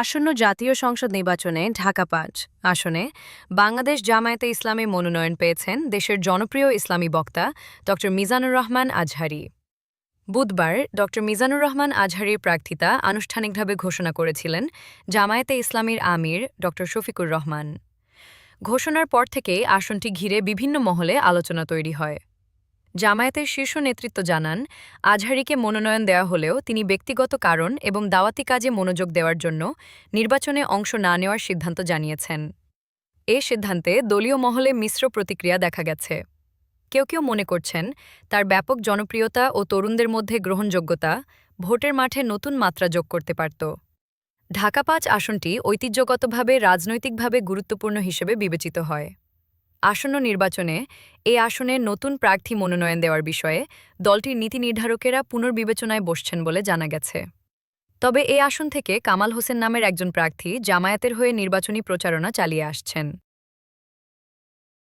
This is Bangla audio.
আসন্ন জাতীয় সংসদ নির্বাচনে ঢাকা পাঁচ আসনে বাংলাদেশ জামায়াতে ইসলামে মনোনয়ন পেয়েছেন দেশের জনপ্রিয় ইসলামী বক্তা ড মিজানুর রহমান আজহারি। বুধবার ড মিজানুর রহমান আজহারির প্রার্থিতা আনুষ্ঠানিকভাবে ঘোষণা করেছিলেন জামায়াতে ইসলামীর আমির ড শফিকুর রহমান। ঘোষণার পর থেকেই আসনটি ঘিরে বিভিন্ন মহলে আলোচনা তৈরি হয়। জামায়াতের শীর্ষ নেতৃত্ব জানান, আজহারিকে মনোনয়ন দেওয়া হলেও তিনি ব্যক্তিগত কারণ এবং দাওয়াতি কাজে মনোযোগ দেওয়ার জন্য নির্বাচনে অংশ না নেওয়ার সিদ্ধান্ত জানিয়েছেন। এ সিদ্ধান্তে দলীয় মহলে মিশ্র প্রতিক্রিয়া দেখা গেছে। কেউ কেউ মনে করছেন, তার ব্যাপক জনপ্রিয়তা ও তরুণদের মধ্যে গ্রহণযোগ্যতা ভোটের মাঠে নতুন মাত্রা যোগ করতে পারত। ঢাকা পাঁচ আসনটি ঐতিহ্যগতভাবে, রাজনৈতিকভাবে গুরুত্বপূর্ণ হিসেবে বিবেচিত হয়। আসন্ন নির্বাচনে এ আসনে নতুন প্রার্থী মনোনয়ন দেওয়ার বিষয়ে দলটির নীতি নির্ধারকেরা পুনর্বিবেচনায় বসছেন বলে জানা গেছে। তবে এ আসন থেকে কামাল হোসেন নামের একজন প্রার্থী জামায়াতের হয়ে নির্বাচনী প্রচারণা চালিয়ে আসছেন।